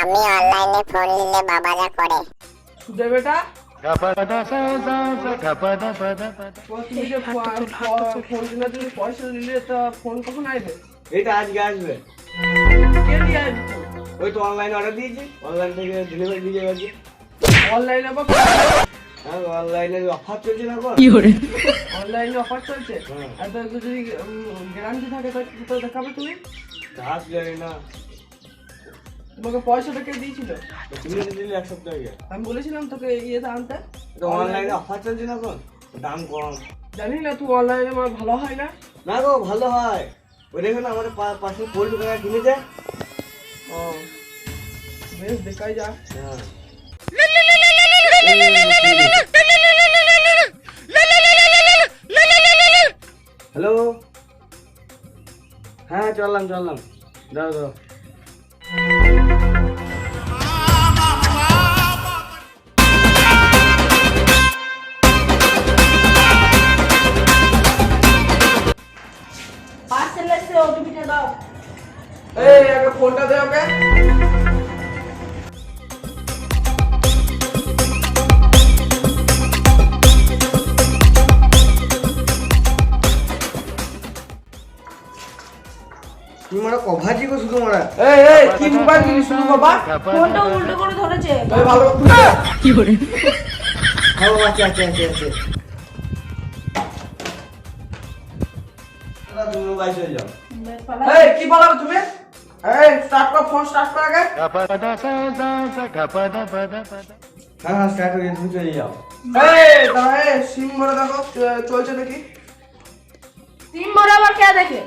আমি অনলাইনে ফোন নিলে বাবা যা করে। দে বেটা। আজকে আসবে। অনলাইন অর্ডার দিয়েছি। অনলাইন থেকে অনলাইনে অফার চলছে কি করে? অনলাইনে অফার চলছে? যদি দেখাবে তুমি? না। তোমাকে পয়সাটা কে দিয়েছিল? তুমি দিলে এক সপ্তাহ আগে আমি বলেছিলাম তোকে ইয়েতে আনতে। এটা অনলাইনে অফার চলছে না এখন? দাম কম। জানি না তুই অনলাইনে আমার ভালো হয় না? না গো ভালো হয়। ওই দেখো না আমাদের পাশে পোল্ট্রি টাকা কিনেছে। ও। বেশ দেখাই যা। হ্যাঁ। হ্যালো? হ্যাঁ চললাম চললাম। দাও দাও। এসে ওটিপিটা দাও এই আগে ফোনটা দে ওকে তুমি মারা কভাজি গো শুধু মারা এই এই কি মোবাইল কিনিস শুধু বাবা? ফোনটা উল্টো করে ধরেছে। ভালো করে? দে। হ্যাঁ বাবা আছে আছে আছে আছে তুমি মোবাইল চলে যাও। এই কি বলো তুমি? এই স্টার্ট কর ফোন স্টার্ট কর আগে। হ্যাঁ হ্যাঁ স্টার্ট হয়ে তুমি চলে যাও। এই এই সিম ভরে দেখো চলছে নাকি সিম ভরে আবার কে দেখে?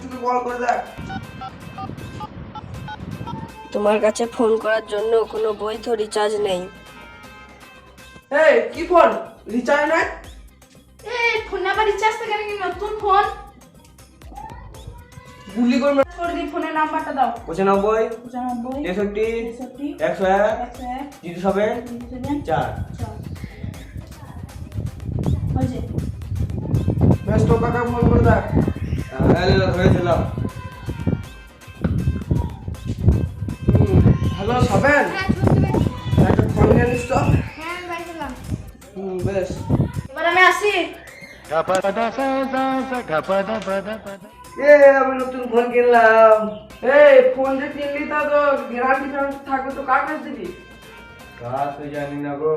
তুমি কল করে দেখ। তোমার কাছে ফোন করার জন্য কোনো বৈধ রিচার্জ নেই। এই কি ফোন রিচার্জ নাই এই ফোন নাম্বার ইচ্ছা আসতে কেন নতুন ফোন। গুলি করবে ফোনের নাম্বারটা দাও। 95 95 63 101 101 07 4 হ্যালো হয়েছিল হ্যালো এ আমি নতুন ফোন কিনলাম। এই ফোন যে কিনলি তা তো গ্যারান্টি ফ্যারান্টি থাকবে তো কার কাছে দিবি কাজ তো জানি না গো।